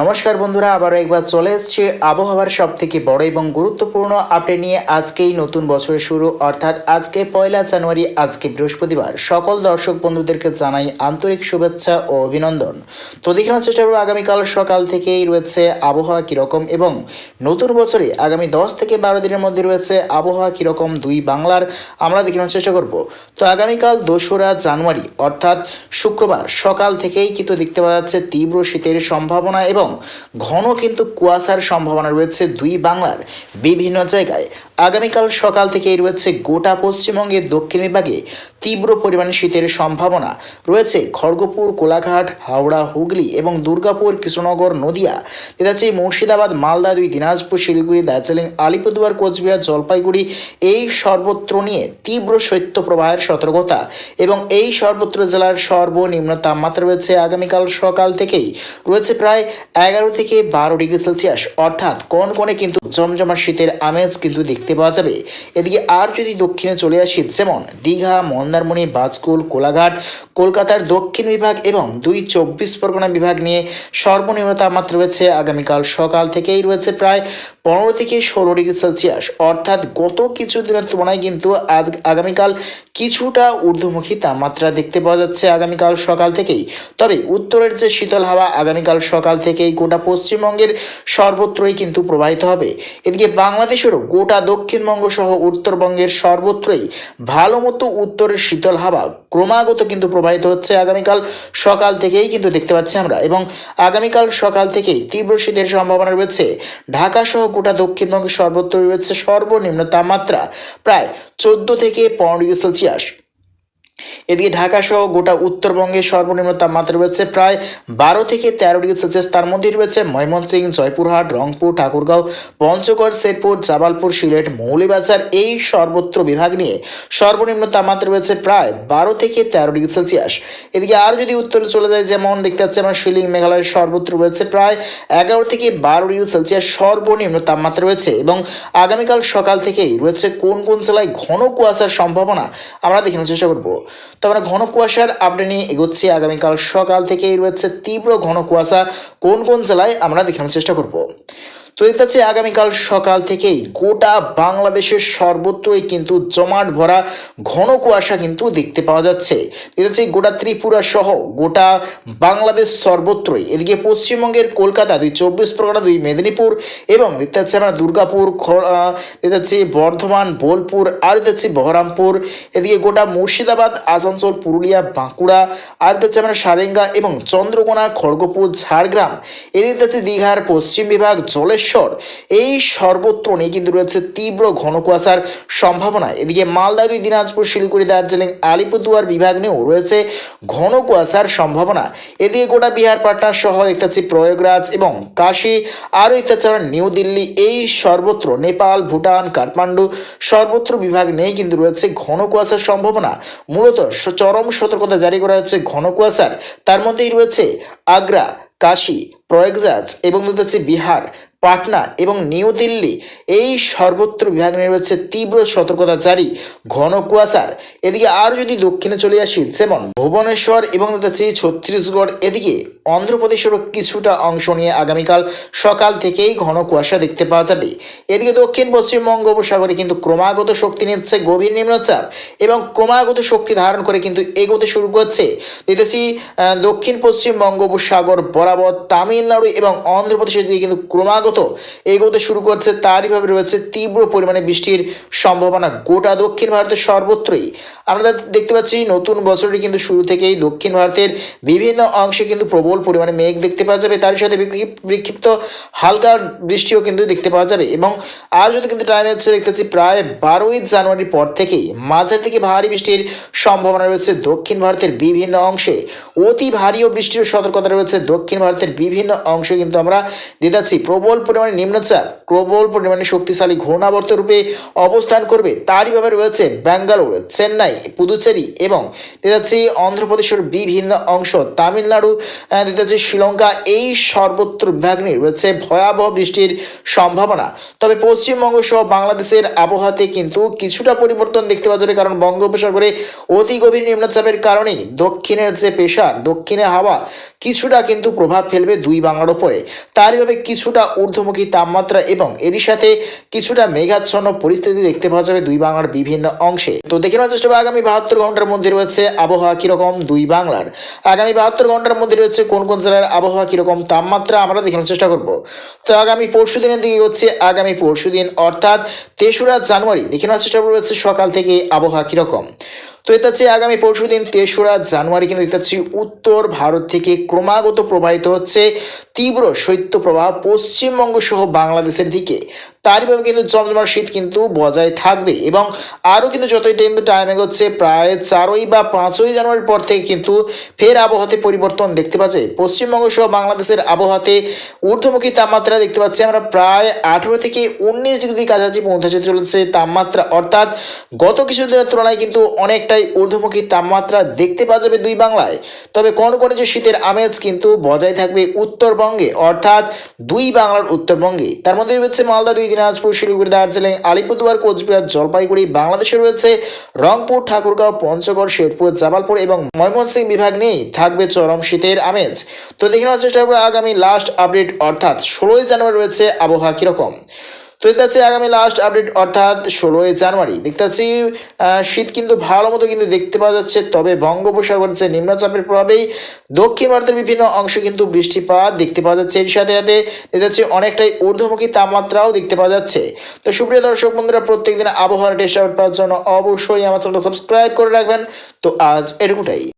নমস্কার বন্ধুরা, আবারও একবার চলে এসছে আবহাওয়ার সব থেকে বড় এবং গুরুত্বপূর্ণ আপডেট নিয়ে আজকেই নতুন বছরের শুরু। অর্থাৎ আজকে পয়লা জানুয়ারি, আজকে বৃহস্পতিবার। সকল দর্শক বন্ধুদেরকে জানাই আন্তরিক শুভেচ্ছা ও অভিনন্দন। তো দেখানোর চেষ্টা করব, আগামীকাল সকাল থেকেই রয়েছে আবহাওয়া কীরকম এবং নতুন বছরে আগামী দশ থেকে বারো দিনের মধ্যে রয়েছে আবহাওয়া কীরকম দুই বাংলার, আমরা দেখানোর চেষ্টা করব। তো আগামীকাল দোসরা জানুয়ারি, অর্থাৎ শুক্রবার সকাল থেকেই কিন্তু দেখতে পাওয়া যাচ্ছে তীব্র শীতের সম্ভাবনা এবং ঘন কিন্তু কুয়াশার সম্ভাবনা রয়েছে দুই বাংলার বিভিন্ন জায়গায়। আগামীকাল সকাল থেকেই রয়েছে গোটা পশ্চিমবঙ্গের দক্ষিণ বিভাগে তীব্র পরিমাণে শীতের সম্ভাবনা রয়েছে। খড়গপুর, কোলাঘাট, হাওড়া, হুগলি এবং দুর্গাপুর, কৃষ্ণনগর, নদিয়া যেটা মুর্শিদাবাদ, মালদা দুই, দিনাজপুর, শিলিগুড়ি, দার্জিলিং, আলিপুরদুয়ার, কোচবিহার, জলপাইগুড়ি এই সর্বত্র নিয়ে তীব্র শৈত্যপ্রবাহের সতর্কতা এবং এই সর্বত্র জেলার সর্বনিম্ন তাপমাত্রা রয়েছে। আগামীকাল সকাল থেকেই রয়েছে প্রায় এগারো থেকে বারো ডিগ্রি সেলসিয়াস, অর্থাৎ কোন কোণে কিন্তু জমজমাট শীতের আমেজ কিন্তু দেখতে পাওয়া যাবে। এদিকে আর যদি দক্ষিণে চলে আসি, যেমন দীঘা, মন্দারমণি, বাজকুল, কোলাঘাট, কলকাতার দক্ষিণ বিভাগ এবং দুই চব্বিশ পরগনা বিভাগ নিয়ে সর্বনিম্ন তাপমাত্রা রয়েছে আগামীকাল সকাল থেকেই রয়েছে প্রায় পনেরো থেকে ষোলো ডিগ্রি সেলসিয়াস। অর্থাৎ গত কিছু দিনের তুলনায় কিন্তু আজ আগামীকাল কিছুটা ঊর্ধ্বমুখী তাপমাত্রা দেখতে পাওয়া যাচ্ছে আগামীকাল সকাল থেকেই। তবে উত্তরের যে শীতল হাওয়া আগামীকাল সকাল থেকেই গোটা পশ্চিমবঙ্গের সর্বত্রই কিন্তু প্রবাহিত হবে। এদিকে বাংলাদেশেরও গোটা দক্ষিণবঙ্গ সহ উত্তরবঙ্গের সর্বত্রই ভালো মতো উত্তরের শীতল হাওয়া ক্রমাগত কিন্তু প্রবাহিত হচ্ছে। আগামীকাল সকাল থেকেই কিন্তু দেখতে পাচ্ছি আমরা এবং আগামীকাল সকাল থেকেই তীব্র শীতের সম্ভাবনা রয়েছে। ঢাকা সহ গোটা দক্ষিণবঙ্গের সর্বত্র রয়েছে সর্বনিম্ন তাপমাত্রা প্রায় চোদ্দ থেকে পনেরো ডিগ্রি সেলসিয়াস। এদিকে ঢাকা সহ গোটা উত্তরবঙ্গে সর্বনিম্ন তাপমাত্রা রয়েছে প্রায় বারো থেকে তেরো ডিগ্রি সেলসিয়াস। তার মধ্যে রয়েছে ময়মনসিংহ, জয়পুরহাট, রংপুর, ঠাকুরগাঁও, পঞ্চগড়, শেরপুর জাবালপুর সিলেট মৌলিবাজার এই সর্বত্র বিভাগ নিয়ে সর্বনিম্ন তাপমাত্রা রয়েছে প্রায় বারো থেকে তেরো ডিগ্রি সেলসিয়াস। এদিকে আর যদি উত্তরে চলে যায়, যেমন দেখতে পাচ্ছি আমরা শিলিং মেঘালয়ের সর্বত্র রয়েছে প্রায় এগারো থেকে বারো ডিগ্রি সেলসিয়াস সর্বনিম্ন তাপমাত্রা রয়েছে এবং আগামীকাল সকাল থেকেই রয়েছে কোন কোন জেলায় ঘন কুয়াশার সম্ভাবনা আমরা দেখানোর চেষ্টা করব। তো আমরা ঘন কুয়াশার আপডেট নিয়ে এগোচ্ছি আগামীকাল সকাল থেকেই রয়েছে তীব্র ঘন কুয়াশা। কোন কোন জেলায় আমরা দেখানোর চেষ্টা করব? তো দেখতে পাচ্ছি আগামীকাল সকাল থেকেই গোটা বাংলাদেশের সর্বত্রই কিন্তু জমাট ভরা ঘন কুয়াশা কিন্তু দেখতে পাওয়া যাচ্ছে। দেখতে গোটা ত্রিপুরা সহ গোটা বাংলাদেশ সর্বত্রই। এদিকে পশ্চিমবঙ্গের কলকাতা দুই চব্বিশ পরগনা, দুই মেদিনীপুর এবং দেখতে পাচ্ছি আমরা দুর্গাপুর দেখতে বর্ধমান, বোলপুর আর দেখতে পাচ্ছি বহরমপুর। এদিকে গোটা মুর্শিদাবাদ, আসানসোল, পুরুলিয়া, বাঁকুড়া আর দেখতে আমরা সারেঙ্গা এবং চন্দ্রকোনা, খড়গপুর, ঝাড়গ্রাম। এদিকে দেখতে দীঘার পশ্চিম বিভাগ, জলেশ্বর এই সর্বত্র নিয়ে কিন্তু রয়েছে তীব্র ঘন কুয়াশার সম্ভাবনা। এদিকে মালদা দুই, দিনাজপুর, শিলিগুড়ি, দার্জিলিং, আলিপুরদুয়ার বিভাগ নিয়েও রয়েছে ঘন কুয়াশার সম্ভাবনা। এদিকে গোটা বিহার, পাটনা সহ দেখতে পাচ্ছি প্রয়াগরাজ এবং কাশী, আরও পাচ্ছি নিউ দিল্লি, এই সর্বত্র নেপাল, ভুটান, কাঠমান্ডু সর্বত্র বিভাগ নিয়েই কিন্তু রয়েছে ঘন কুয়াশার সম্ভাবনা। মূলত চরম সতর্কতা জারি করা হচ্ছে ঘন কুয়াশার। তার মধ্যেই রয়েছে আগ্রা, কাশী, প্রয়াগরাজ এবং বিহার। পাটনা এবং নিউ দিল্লি এই সর্বত্র বিভাগ রয়েছে তীব্র সতর্কতা জারি, ঘন কুয়াশার। এদিকে আর যদি দক্ষিণে চলে আসি, যেমন ভুবনেশ্বর এবং দেখতে ছত্তিশগড়, এদিকে অন্ধ্রপ্রদেশেরও কিছুটা অংশ নিয়ে আগামীকাল সকাল থেকেই ঘন কুয়াশা দেখতে পাওয়া যাবে। এদিকে দক্ষিণ পশ্চিম বঙ্গোপসাগরে কিন্তু ক্রমাগত শক্তি নিচ্ছে গভীর নিম্নচাপ এবং ক্রমাগত শক্তি ধারণ করে কিন্তু এগোতে শুরু করছে। দেখতেছি দক্ষিণ পশ্চিম বঙ্গোপসাগর বরাবর তামিলনাড়ু এবং অন্ধ্রপ্রদেশের দিকে কিন্তু ক্রমাগত এগোতে শুরু করছে, তারই ভাবে রয়েছে তীব্র পরিমাণে বৃষ্টির সম্ভাবনা গোটা দক্ষিণ ভারতের সর্বত্রই। আমরা দেখতে পাচ্ছি, নতুন বছরটি কিন্তু শুরু থেকেই দক্ষিণ ভারতের বিভিন্ন অংশে কিন্তু প্রবল পরিমাণে মেঘ দেখতে পাওয়া যাবে। তার সাথে বিক্ষিপ্ত হালকা বৃষ্টিও কিন্তু দেখতে পাওয়া যাবে এবং আর যদি কিন্তু টাইম হচ্ছে, দেখতে পাচ্ছি প্রায় বারোই জানুয়ারির পর থেকেই মাঝের থেকে ভারী বৃষ্টির সম্ভাবনা রয়েছে দক্ষিণ ভারতের বিভিন্ন অংশে। অতি ভারী ও বৃষ্টির সতর্কতা রয়েছে দক্ষিণ ভারতের বিভিন্ন অংশে কিন্তু আমরা পাচ্ছি প্রবল প্রবল পরিমাণে নিম্নচাপ, প্রবল পরিমাণে শক্তিশালী ঘূর্ণাবর্ত রূপে অবস্থান করবে। তারই ভাবে রয়েছে ব্যাঙ্গালোর চেন্নাই, পুদুচেরি এবং দেখতে অন্ধ্রপ্রদেশের বিভিন্ন অংশ। তামিলনাড়ু দেখতে শ্রীলঙ্কা এই সর্বত্র বিভাগ নিয়ে রয়েছে। ভয়াবহ বৃষ্টির সম্ভাবনা। তবে পশ্চিমবঙ্গ সহ বাংলাদেশের আবহাওয়াতে কিন্তু কিছুটা পরিবর্তন দেখতে পাওয়া যাবে, কারণ বঙ্গোপসাগরে অতি গভীর নিম্নচাপের কারণেই দক্ষিণের যে পেশা, দক্ষিণে হাওয়া, কিছুটা কিন্তু প্রভাব ফেলবে দুই বাংলার ওপরে তারইভাবে কিছুটা ঊর্ধ্বমুখী তাপমাত্রা এবং এরই সাথে কিছুটা মেঘাচ্ছন্ন পরিস্থিতি দেখতে পাওয়া যাবে দুই বাংলার বিভিন্ন অংশে। তো দেখে নেওয়ার চেষ্টা আগামী বাহাত্তর ঘণ্টার মধ্যে রয়েছে আবহাওয়া কীরকম দুই বাংলার। আগামী বাহাত্তর ঘণ্টার মধ্যে রয়েছে কোন কোন জেলার আবহাওয়া কীরকম তাপমাত্রা, আমরা দেখানোর চেষ্টা করব। তো আগামী পরশু দিনের দিকে হচ্ছে আগামী পরশু দিন, অর্থাৎ তেসরা জানুয়ারি, দেখে নেওয়ার চেষ্টা করব হচ্ছে সকাল থেকে আবহাওয়া কীরকম। তো এটা হচ্ছে আগামী পরশু দিন তেসরা জানুয়ারি, কিন্তু এটা হচ্ছে উত্তর ভারত থেকে ক্রমাগত প্রবাহিত হচ্ছে তীব্র শৈত্য প্রবাহ পশ্চিমবঙ্গ সহ বাংলাদেশের দিকে। তারইভাবে কিন্তু জমজমার শীত কিন্তু বজায় থাকবে এবং আরও কিন্তু যতই কিন্তু টাইম এগোচ্ছে, প্রায় চারই বা পাঁচই জানুয়ারির পর থেকে কিন্তু ফের আবহাওয়াতে পরিবর্তন দেখতে পাচ্ছে। পশ্চিমবঙ্গ সহ বাংলাদেশের আবহাওয়াতে ঊর্ধ্বমুখী তাপমাত্রা দেখতে পাচ্ছি আমরা প্রায় আঠেরো থেকে উনিশ ডিগ্রি কাছাকাছি পৌঁছাতে চলেছে তাপমাত্রা। অর্থাৎ গত কিছুদিনের তুলনায় কিন্তু অনেকটাই ঊর্ধ্বমুখী তাপমাত্রা দেখতে পাওয়া যাবে দুই বাংলায়। তবে কোন কোন যে শীতের আমেজ কিন্তু বজায় থাকবে উত্তরবঙ্গে, অর্থাৎ দুই বাংলার উত্তরবঙ্গে। তার মধ্যে রয়েছে মালদা দুই দিনাজপুর, শিলিগুড়ি, দার্জিলিং, আলিপুরদুয়ার, কোচবিহার, জলপাইগুড়ি, বাংলাদেশে রয়েছে রংপুর, ঠাকুরগাঁও, পঞ্চগড়, শেরপুর, জামালপুর এবং ময়মনসিংহ বিভাগ নিয়েই থাকবে চরম শীতের আমেজ। তো দেখে নেওয়ার চেষ্টা করব আগামী লাস্ট আপডেট অর্থাৎ ষোলোই জানুয়ারি রয়েছে আবহাওয়া কীরকম। তো দেখতে পাচ্ছি আগামী লাস্ট আপডেট অর্থাৎ ষোলোই জানুয়ারি। দেখতে পাচ্ছি শীত কিন্তু ভালো মতো কিন্তু দেখতে পাওয়া যাচ্ছে, তবে বঙ্গোপসাগর যে নিম্নচাপের প্রভাবেই দক্ষিণ ভারতের বিভিন্ন অংশে কিন্তু বৃষ্টিপাত দেখতে পাওয়া যাচ্ছে। এর সাথে সাথে দেখতে পাচ্ছি অনেকটাই ঊর্ধ্বমুখী তাপমাত্রাও দেখতে পাওয়া যাচ্ছে। তো সুপ্রিয় দর্শক বন্ধুরা, প্রত্যেকদিন আবহাওয়ার টেস্ট আউট পাওয়ার জন্য অবশ্যই আমার চ্যানেলটা সাবস্ক্রাইব করে রাখবেন। তো আজ এটুকুটাই।